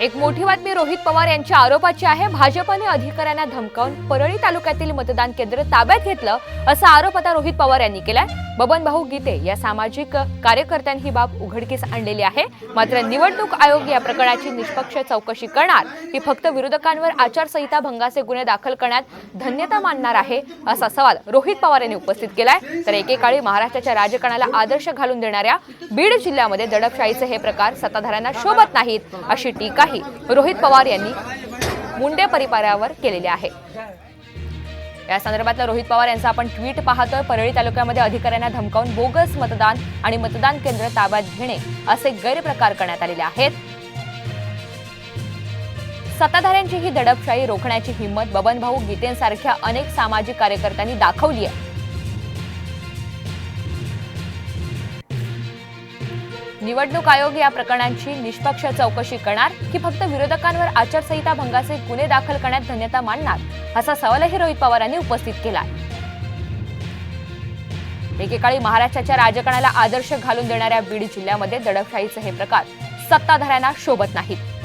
एक मोठी बातमी रोहित पवार यांच्या आरोपाची आहे. भाजपने अधिकाऱ्यांना धमकावून परळी तालुक्यातील मतदान केंद्र ताब्यात घेतलं असा आरोप आता रोहित पवार यांनी केलाय. बबन भाऊ गीते या सामाजिक कार्यकर्त्यांनी ही बाब उघडकीस आणलेली आहे. मात्र निवडणूक आयोग या प्रकरणाची निष्पक्ष चौकशी करणार ही फक्त विरोधकांवर आचारसंहिता भंगाचे गुन्हे दाखल करण्यात धन्यता मानणार आहे असा सवाल रोहित पवार यांनी उपस्थित केलाय. तर एकेकाळी महाराष्ट्राच्या राजकारणाला आदर्श घालून देणाऱ्या बीड जिल्ह्यामध्ये दडपशाहीचे हे प्रकार सत्ताधाऱ्यांना शोभत नाहीत अशी टीका टीकाही रोहित पवार यांनी मुंडे परिवारावर केलेली आहे. या संदर्भातला रोहित पवार यांचा आपण ट्विट पाहतोय. परळी तालुक्यामध्ये अधिकाऱ्यांना धमकावून बोगस मतदान आणि मतदान केंद्र ताब्यात घेणे असे गैरप्रकार करण्यात आलेले आहेत. सत्ताधाऱ्यांची ही दडपशाही रोखण्याची हिंमत बबनभाऊ गीतेंसारख्या अनेक सामाजिक कार्यकर्त्यांनी दाखवली आहे निवडणूक आयोग या प्रकरणांची निष्पक्ष चौकशी करणार की फक्त विरोधकांवर आचारसंहिता भंगाचे गुन्हे दाखल करण्यात धन्यता मानणार? असा सवालही रोहित पवारांनी उपस्थित केला एकेकाळी महाराष्ट्राच्या राजकारणाला आदर्श घालून देणाऱ्या बीड जिल्ह्यामध्ये दडपशाहीचे हे प्रकार सत्ताधाऱ्यांना शोभत नाहीत.